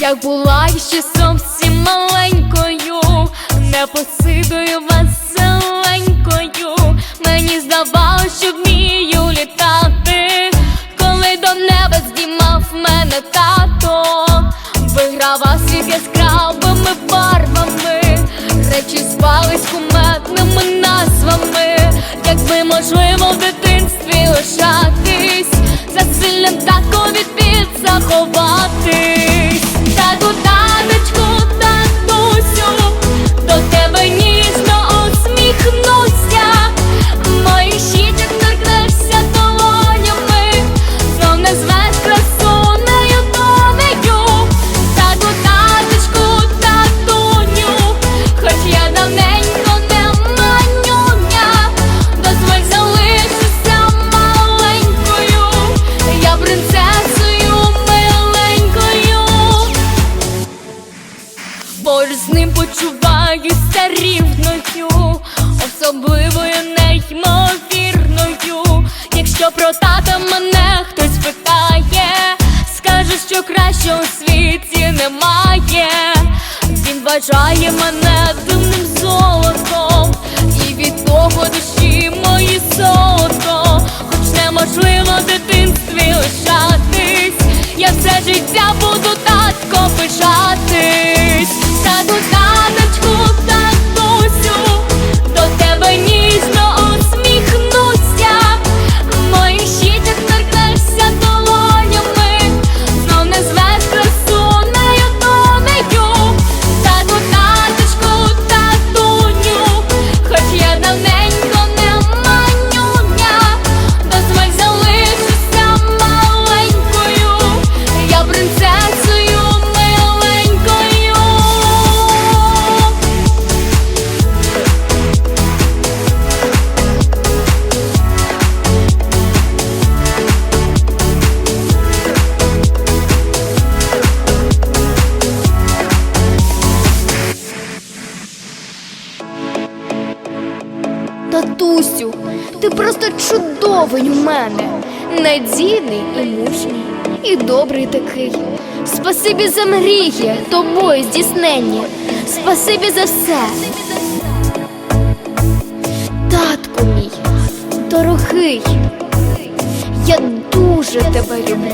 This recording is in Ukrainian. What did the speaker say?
Як була ще зовсім маленькою, непосидою веселенькою, мені здавалось, що вмію літати, коли до неба здіймав мене тато, вигравав світ яскравими барвами, речі звались куметними назвами, якби можливо в Поруч з ним почуваюся рівною, особливою неймовірною. Якщо про тата мене хтось питає, скаже, що краще у світі немає. Він вважає мене дивним золотом, і від того душі мої солодко, хоч неможливо в дитинстві лишатись, я все життя буду татко пишатись. Ти просто чудовий у мене. Надійний і мужній, і добрий такий. Спасибі за мрії, тобою здійснені. Спасибі за все. Татку мій, дорогий, я дуже тебе люблю.